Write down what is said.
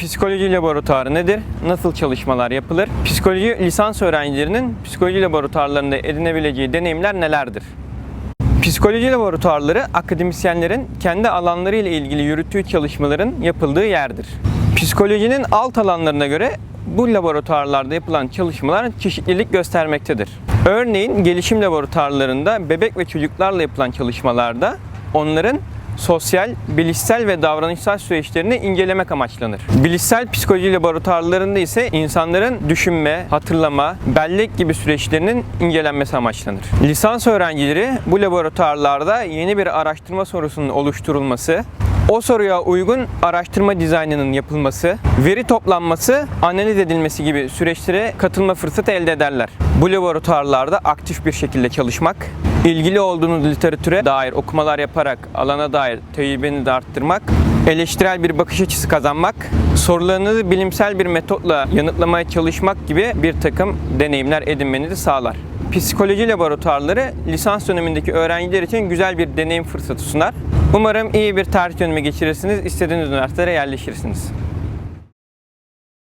Psikoloji laboratuvarı nedir? Nasıl çalışmalar yapılır? Psikoloji lisans öğrencilerinin psikoloji laboratuvarlarında edinebileceği deneyimler nelerdir? Psikoloji laboratuvarları akademisyenlerin kendi alanları ile ilgili yürüttüğü çalışmaların yapıldığı yerdir. Psikolojinin alt alanlarına göre bu laboratuvarlarda yapılan çalışmalar çeşitlilik göstermektedir. Örneğin gelişim laboratuvarlarında bebek ve çocuklarla yapılan çalışmalarda onların sosyal, bilişsel ve davranışsal süreçlerini incelemek amaçlanır. Bilişsel psikoloji laboratuvarlarında ise insanların düşünme, hatırlama, bellek gibi süreçlerinin incelenmesi amaçlanır. Lisans öğrencileri bu laboratuvarlarda yeni bir araştırma sorusunun oluşturulması, o soruya uygun araştırma dizaynının yapılması, veri toplanması, analiz edilmesi gibi süreçlere katılma fırsatı elde ederler. Bu laboratuvarlarda aktif bir şekilde çalışmak, ilgili olduğunuz literatüre dair okumalar yaparak alana dair tecrübeni de arttırmak, eleştirel bir bakış açısı kazanmak, sorularınızı bilimsel bir metotla yanıtlamaya çalışmak gibi bir takım deneyimler edinmenizi sağlar. Psikoloji laboratuvarları lisans dönemindeki öğrenciler için güzel bir deneyim fırsatı sunar. Umarım iyi bir tarih dönemi geçirirsiniz, istediğiniz üniversitelere yerleşirsiniz.